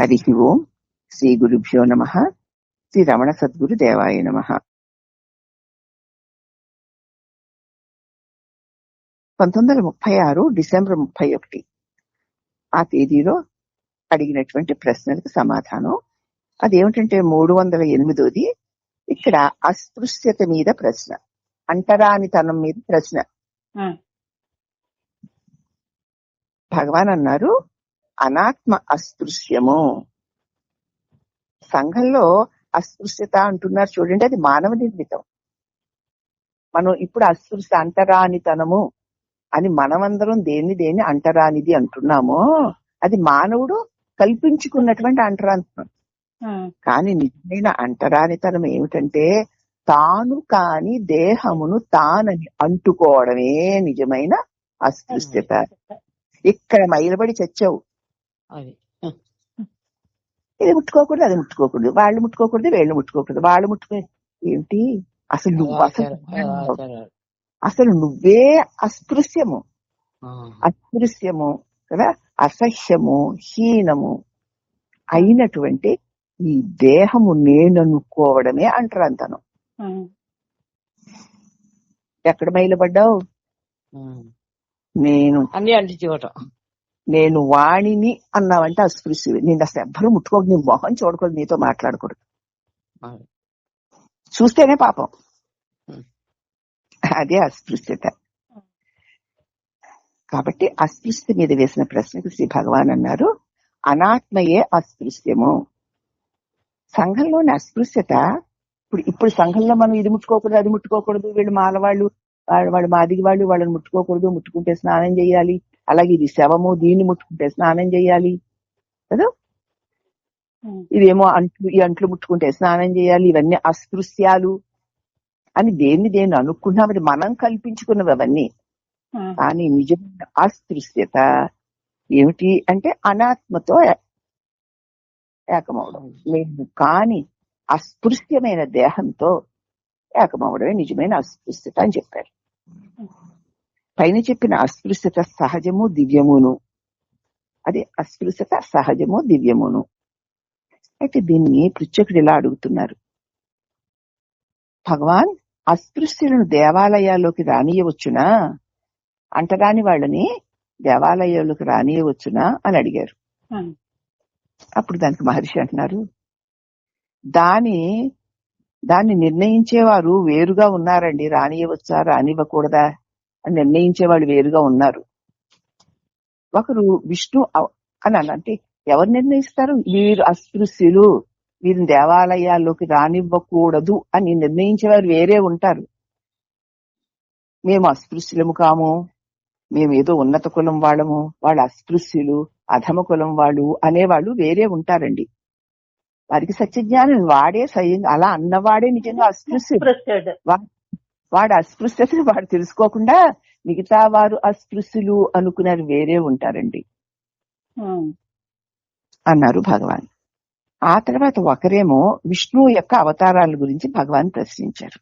హరి ఓం శ్రీ గురుభ్యో నమ శ్రీ రమణ సద్గురు దేవాయ నమ పంతొమ్మిది వందల ముప్పై ఆరు డిసెంబర్ ముప్పై ఒకటి ఆ తేదీలో అడిగినటువంటి ప్రశ్నలకు సమాధానం. అదేమిటంటే మూడు వందల ఎనిమిదోది ఇక్కడ అస్పృశ్యత మీద ప్రశ్న అంటరానితనం మీద ప్రశ్న. భగవాన్ అన్నారు అనాత్మ అస్పృశ్యము. సంఘంలో అస్పృశ్యత అంటున్నారు చూడండి అది మానవ నిర్మితం. మనం ఇప్పుడు అస్పృశ్య అంటరానితనము అని మనమందరం దేన్ని దేన్ని అంటరానిది అంటున్నామో అది మానవుడు కల్పించుకున్నటువంటి అంటరానితనం. కానీ నిజమైన అంటరానితనం ఏమిటంటే తాను కాని దేహమును తానని అంటుకోవడమే నిజమైన అస్పృశ్యత. ఇక్కడ మైలబడి చచ్చావు? అది. ఇది ముట్టుకోకూడదు అది ముట్టుకోకూడదు. వాళ్ళు ముట్టుకోకూడదు వీళ్ళు ముట్టుకోకూడదు. వాళ్ళు ముట్టుకో ఏంటి? అసలు నువ్వు అసలు అసలు నువ్వే అస్పృశ్యము. అస్పృశ్యము కదా? అసహ్యము హీనము అయినటువంటి ఈ దేహము నేననుకోవడమే అంటరంతనం ఉమ్, ఎక్కడ మైలబడ్డావు ఉమ్. నేను. అన్ని అంటించుకోవటం నేను వాణిని అన్నావంటే అస్పృశ్యవి నేను అసలు ఎవ్వరూ ముట్టుకోకు నీ మొహం చూడకూడదు నీతో మాట్లాడకూడదు. చూస్తేనే పాపం. అదే అస్పృశ్యత. కాబట్టి అస్పృశ్యత మీద వేసిన ప్రశ్నకు శ్రీ భగవాన్ అన్నారు అనాత్మయే అస్పృశ్యము. సంఘంలోని అస్పృశ్యత ఇప్పుడు ఇప్పుడు సంఘంలో మనం ఇది ముట్టుకోకూడదు అది ముట్టుకోకూడదు వీళ్ళు మాలవాళ్ళు వాళ్ళు వాళ్ళు మాదిగి వాళ్ళు వాళ్ళని ముట్టుకోకూడదు ముట్టుకుంటే స్నానం చేయాలి అలాగే ఇది శవము దీన్ని ముట్టుకుంటే స్నానం చేయాలి కదా? ఇవేమో అంట్లు ఈ అంట్లు ముట్టుకుంటే స్నానం చేయాలి ఇవన్నీ అస్పృశ్యాలు అని దేన్ని దేన్ని అనుకున్నాం అది మనం కల్పించుకున్నవి అవన్నీ. కానీ నిజమైన అస్పృశ్యత ఏమిటి అంటే అనాత్మతో ఏకమవడం మేము కాని అస్పృశ్యమైన దేహంతో ఏకమవడమే నిజమైన అస్పృశ్యత అని చెప్పారు. పైన చెప్పిన అస్పృశ్యత సహజము దివ్యమును. అది అస్పృశ్యత సహజము దివ్యమును. అయితే దీన్ని పృచ్చకుడు ఇలా అడుగుతున్నారు. భగవాన్ అస్పృశ్యులను దేవాలయాల్లోకి రానియవచ్చునా? అంటరాని వాళ్ళని దేవాలయాల్లోకి రానియవచ్చునా అని అడిగారు. అప్పుడు దానికి మహర్షి అంటున్నారు దాని దాన్ని నిర్ణయించేవారు వేరుగా ఉన్నారండి రానియవచ్చా రానివ్వకూడదా? అని నిర్ణయించేవాళ్ళు వేరుగా ఉన్నారు. ఒకరు విష్ణు అని అంటే ఎవరు నిర్ణయిస్తారు? వీరు అస్పృశ్యులు. వీరిని దేవాలయాల్లోకి రానివ్వకూడదు అని నిర్ణయించేవారు వేరే ఉంటారు. మేము అస్పృశ్యులము కాము. మేము ఏదో ఉన్నత కులం వాళ్ళము. వాళ్ళు అస్పృశ్యులు అధమ కులం వాళ్ళు అనేవాళ్ళు వేరే ఉంటారండి. వారికి సత్యజ్ఞానం వాడే స్వయంగా అలా అన్నవాడే నిజంగా అస్పృశ్యుడు. వాడు అస్పృశ్యతను వాడు తెలుసుకోకుండా మిగతా వారు అస్పృశ్యులు అనుకున్నారు వేరే ఉంటారండి. అన్నారు భగవాన్. ఆ తర్వాత ఒకరేమో విష్ణువు యొక్క అవతారాల గురించి భగవాన్ ప్రశ్నించారు.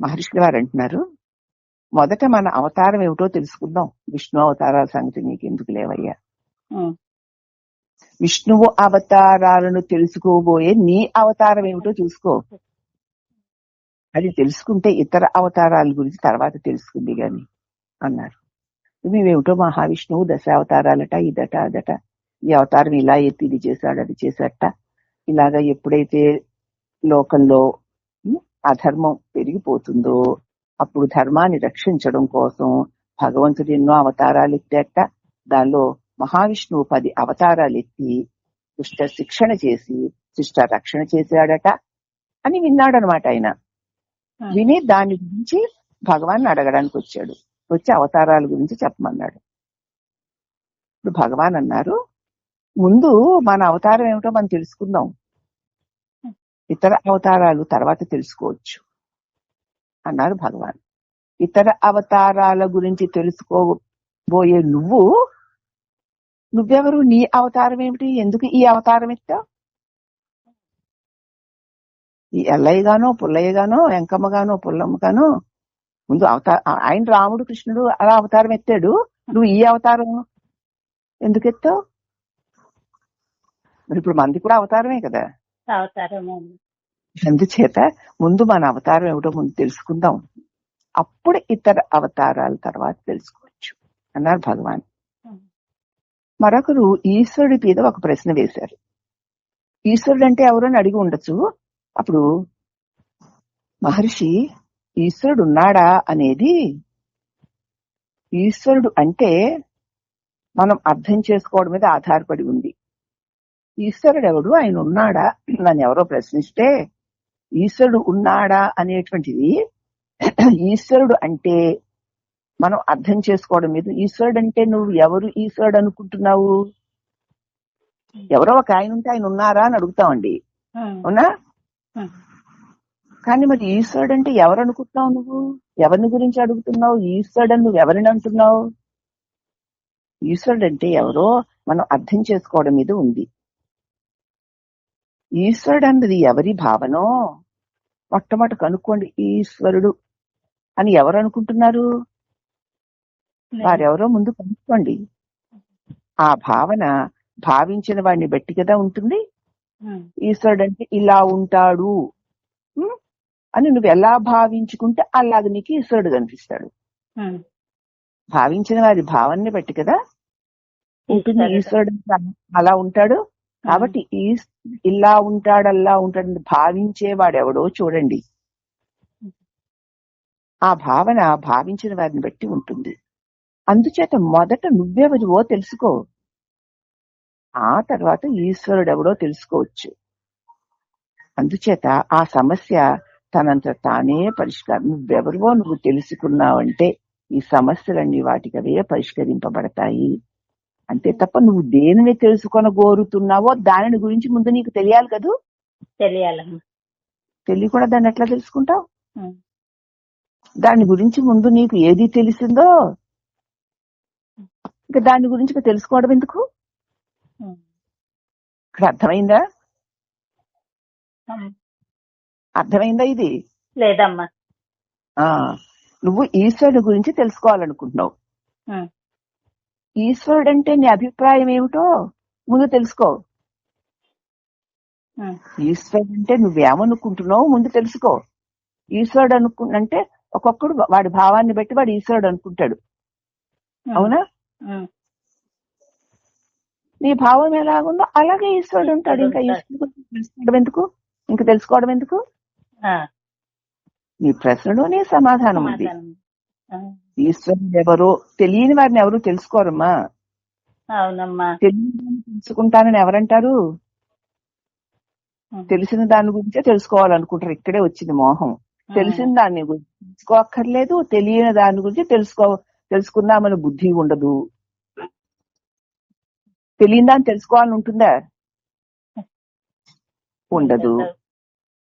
మహర్షులు వారు అంటున్నారు మొదట మన అవతారం ఏమిటో తెలుసుకుందాం. విష్ణు అవతారాల సంగతి నీకు ఎందుకు లేవయ్యా? విష్ణువు అవతారాలను తెలుసుకోబోయే నీ అవతారం ఏమిటో చూసుకో. అది తెలుసుకుంటే ఇతర అవతారాల గురించి తర్వాత తెలుసుకుంది గాని అన్నారు. మేమేమిటో మహావిష్ణువు దశ అవతారాలట ఇదట అదట ఈ అవతారం ఇలా ఎత్తి ఇది చేశాడు అది చేశాడట. ఇలాగా ఎప్పుడైతే లోకంలో అధర్మం పెరిగిపోతుందో అప్పుడు ధర్మాన్ని రక్షించడం కోసం భగవంతుడు ఎన్నో అవతారాలు ఎత్తేట దానిలో మహావిష్ణువు పది అవతారాలు ఎత్తి దుష్ట శిక్షణ చేసి శిష్ట రక్షణ చేశాడట అని విన్నాడనమాట ఆయన. విని దాని గురించి భగవాన్ అడగడానికి వచ్చాడు. వచ్చి అవతారాల గురించి చెప్పమన్నాడు. ఇప్పుడు భగవాన్ అన్నారు ముందు మన అవతారం ఏమిటో మనం తెలుసుకుందాం. ఇతర అవతారాలు తర్వాత తెలుసుకోవచ్చు అన్నారు భగవాన్. ఇతర అవతారాల గురించి తెలుసుకోబోయే నువ్వు నువ్వెవరు? నీ అవతారం ఏమిటి? ఎందుకు ఈ అవతారం ఎత్తావు? ఈ ఎల్లయ్య గానో పుల్లయ్య గానో వెంకమ్మ గానో పుల్లమ్మ గానో ముందు అవతార ఆయన రాముడు కృష్ణుడు అలా అవతారం ఎత్తాడు. నువ్వు ఈ అవతారం ఎందుకు ఎత్తావు? మరి ఇప్పుడు మంది కూడా అవతారమే కదా. అందుచేత ముందు మన అవతారం ఏమిటో ముందు తెలుసుకుందాం. అప్పుడు ఇతర అవతారాల తర్వాత తెలుసుకోవచ్చు అన్నారు భగవాన్. మరొకరు ఈశ్వరుడి మీద ఒక ప్రశ్న వేశారు. ఈశ్వరుడు అంటే ఎవరని అడిగి ఉండొచ్చు. అప్పుడు మహర్షి ఈశ్వరుడు ఉన్నాడా అనేది ఈశ్వరుడు అంటే మనం అర్థం చేసుకోవడం మీద ఆధారపడి ఉంది. ఈశ్వరుడు ఎవడు ఆయన ఉన్నాడా నన్ను ఎవరో ప్రశ్నిస్తే ఈశ్వరుడు ఉన్నాడా అనేటువంటిది ఈశ్వరుడు అంటే మనం అర్థం చేసుకోవడం మీద ఈశ్వరుడు అంటే నువ్వు ఎవరు ఈశ్వరుడు అనుకుంటున్నావు? ఎవరో ఒక ఆయన ఉంటే ఆయన ఉన్నారా అని అడుగుతామండి. అవునా? కానీ మరి ఈశ్వరుడు అంటే ఎవరు అనుకుంటున్నావు నువ్వు? ఎవరిని గురించి అడుగుతున్నావు? ఈశ్వరుడు అని నువ్వు ఎవరిని అంటున్నావు? ఈశ్వరుడు అంటే ఎవరో మనం అర్థం చేసుకోవడం మీద ఉంది. ఈశ్వరుడు అన్నది ఎవరి భావనో? మొట్టమొదటి కనుక్కోండి. ఈశ్వరుడు అని ఎవరు అనుకుంటున్నారు? వారెవరో ముందు కనుక్కోండి. ఆ భావన భావించిన వాడిని బట్టి కదా ఉంటుంది. ఈశ్వరుడు అంటే ఇలా ఉంటాడు. ఉం? అని నువ్వు ఎలా భావించుకుంటే అలాగ నీకు ఈశ్వరుడు కనిపిస్తాడు. భావించిన వారి భావనని బట్టి కదా ఉంటుంది ఈశ్వరుడు. అలా ఉంటాడు. కాబట్టి ఈ ఇలా ఉంటాడు అలా ఉంటాడు భావించే వాడెవడో చూడండి. ఆ భావన భావించిన వారిని బట్టి ఉంటుంది. అందుచేత మొదట నువ్వెవరివో తెలుసుకో. ఆ తర్వాత ఈశ్వరుడు ఎవడో తెలుసుకోవచ్చు. అందుచేత ఆ సమస్య తనంత తానే పరిష్కారం. నువ్వెవరివో నువ్వు తెలుసుకున్నావంటే ఈ సమస్యలన్నీ వాటికవే పరిష్కరింపబడతాయి. అంతే తప్ప నువ్వు దేనిని తెలుసుకొనగోరుతున్నావో దానిని గురించి ముందు నీకు తెలియాలి కదూ? తెలియాలమ్మా తెలియకుండా దాన్ని ఎట్లా తెలుసుకుంటావు. దాని గురించి ముందు నీకు ఏది తెలిసిందో? ఇంకా దాని గురించి తెలుసుకోవడం ఎందుకు? ఇక్కడ అర్థమైందా. అర్థమైందా ఇది లేదమ్మా ఆ నువ్వు ఈశ్వరుడు గురించి తెలుసుకోవాలనుకుంటున్నావు. ఈశ్వరుడు అంటే నీ అభిప్రాయం ఏమిటో ముందు తెలుసుకో. ఈశ్వరుడు అంటే నువ్వేమనుకుంటున్నావు ముందు తెలుసుకో ఈశ్వరుడు అనుకు అంటే ఒక్కొక్కడు వాడి భావాన్ని బట్టి వాడు ఈశ్వరుడు అనుకుంటాడు. అవునా. నీ భావం ఎలాగుందో అలాగే ఈశ్వరుడు ఉంటాడు. ఇంకా ఈశ్వరుడు తెలుసుకోవడం ఎందుకు? ఇంకా తెలుసుకోవడం ఎందుకు? నీ ప్రశ్నలోనే సమాధానం ఉంది. ఈశ్వరుడు ఎవరో తెలియని వారిని ఎవరు తెలుసుకోరమ్మా. అవునమ్మా. తెలియని తెలుసుకుంటానని ఎవరంటారు. తెలిసిన దాని గురించే తెలుసుకోవాలనుకుంటారు. ఇక్కడే వచ్చింది మోహం. తెలిసిన దాన్ని గురించి తెలుసుకోక్కర్లేదు తెలియని దాని గురించి తెలుసుకో తెలుసుకుందామని బుద్ధి ఉండదు. తెలియని దాన్ని తెలుసుకోవాలని ఉంటుందా ఉండదు.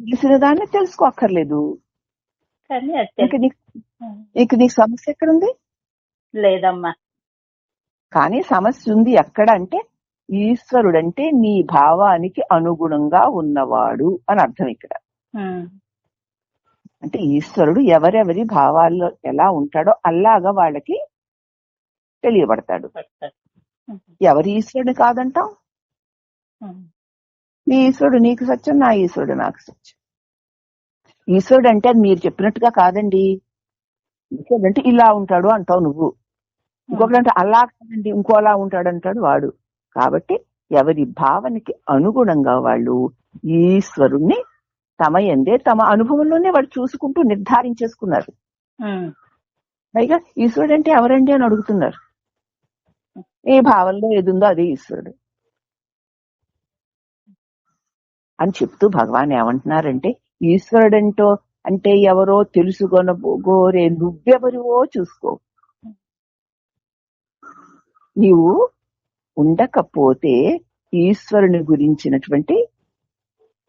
తెలిసిన దాన్ని తెలుసుకోక్కర్లేదు ఇంక నీకు సమస్య ఎక్కడుంది? లేదమ్మా. కానీ సమస్య ఉంది ఎక్కడ అంటే ఈశ్వరుడు అంటే నీ భావానికి అనుగుణంగా ఉన్నవాడు అని అర్థం ఇక్కడ. అంటే ఈశ్వరుడు ఎవరెవరి భావాల్లో ఎలా ఉంటాడో అలాగా వాళ్ళకి తెలియబడతాడు. ఎవరి ఈశ్వరుడు కాదంటాం ఉం. నీ ఈశ్వరుడు నీకు సత్యం నా ఈశ్వరుడు నాకు సత్యం. ఈశ్వరుడు అంటే అది మీరు చెప్పినట్టుగా కాదండి. ఈశ్వరుడు అంటే ఇలా ఉంటాడు అంటావు నువ్వు. ఇంకొకటి అంటే అలా కాదండి ఇంకోలా ఉంటాడు అంటాడు వాడు. కాబట్టి ఎవరి భావనకి అనుగుణంగా వాళ్ళు ఈశ్వరుణ్ణి తమ ఎందే తమ అనుభవంలోనే వాడు చూసుకుంటూ నిర్ధారించేసుకున్నారు. పైగా ఈశ్వరుడు అంటే ఎవరండి అని అడుగుతున్నారు. ఏ భావంలో ఏదుందో అదే ఈశ్వరుడు. అని చెప్తూ భగవాన్ ఏమంటున్నారంటే ఈశ్వరుడంటో అంటే ఎవరో తెలుసుకొనగోరే నువ్వెవరివో చూసుకో. నీవు ఉండకపోతే ఈశ్వరుని గురించినటువంటి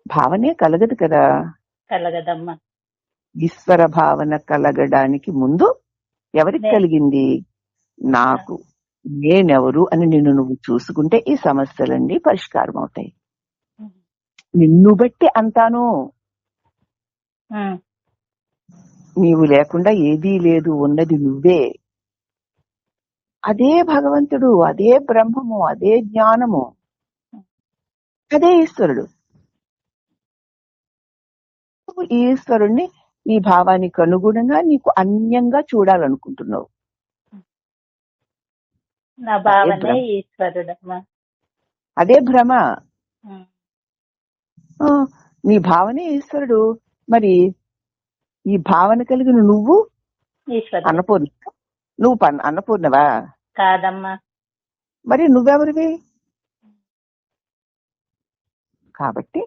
భావనే కలగదు కదా. కలగదమ్మా. ఈశ్వర భావన కలగడానికి ముందు ఎవరికి కలిగింది? నాకు. నేనెవరు అని నిన్ను నువ్వు చూసుకుంటే ఈ సమస్యలన్నీ పరిష్కారం అవుతాయి. నిన్ను బట్టి అంతాను. నీవు లేకుండా ఏదీ లేదు ఉన్నది నువ్వే. అదే భగవంతుడు అదే బ్రహ్మము అదే జ్ఞానము. అదే ఈశ్వరుడు. ఈ ఈశ్వరుణ్ణి నీ భావానికి అనుగుణంగా నీకు అన్యంగా చూడాలనుకుంటున్నావు. నా భావనే భ్రమ. ఈశ్వరుడమ్మా అదే భ్రమ. నీ భావనే ఈశ్వరుడు. మరి ఈ భావన కలిగిన నువ్వు అన్నపూర్ణ. నువ్వు అన్నపూర్ణవా? కాదమ్మా. మరి నువ్వెవరివి? కాబట్టి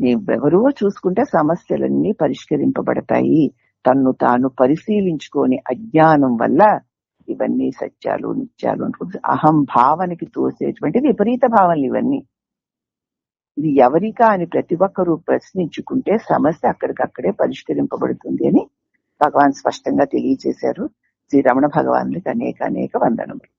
నువ్వెవరో చూసుకుంటే సమస్యలన్నీ పరిష్కరింపబడతాయి. తన్ను తాను పరిశీలించుకొని అజ్ఞానం వల్ల ఇవన్నీ సత్యాలు నిత్యాలు అనుకుంటే అహం భావనకి తోసేటువంటి విపరీత భావనలు ఇవన్నీ. ఇది ఎవరికా అని ప్రతి ఒక్కరూ ప్రశ్నించుకుంటే సమస్య అక్కడికక్కడే పరిష్కరింపబడుతుంది అని భగవాన్ స్పష్టంగా తెలియజేశారు. శ్రీ రమణ భగవానులకి అనేక అనేక వందనములు.